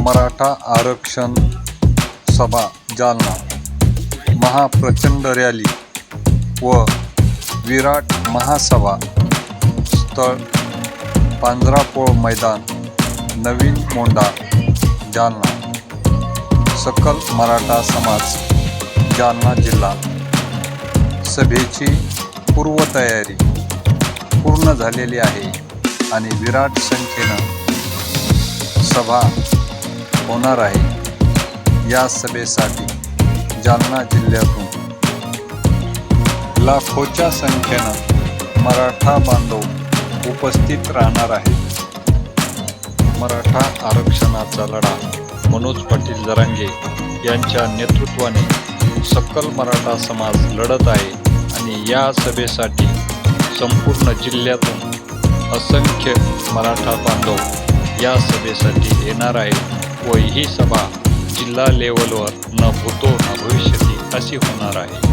मराठा आरक्षण सभा जालना. महाप्रचंड रॅली व विराट महासभा. स्थळ पांजरापोळ मैदान नवीन मोंडा जालना. सकल मराठा समाज जालना जिल्हा. सभेची पूर्वतयारी पूर्ण झालेली आहे आणि विराट संख्येनं सभा होणार आहे. या सभेसाठी जालना जिल्ह्यातून लाखोच्या संख्येनं मराठा बांधव उपस्थित राहणार आहेत. मराठा आरक्षणाचा लढा मनोज पाटील जरांगे यांच्या नेतृत्वाने सकल मराठा समाज लढत आहे आणि या सभेसाठी संपूर्ण जिल्ह्यातून असंख्य मराठा बांधव या सभेसाठी येणार आहेत. व ही सभा जिल्हा लेवलवर न भूतो न भविष्यती अशी होणार आहे.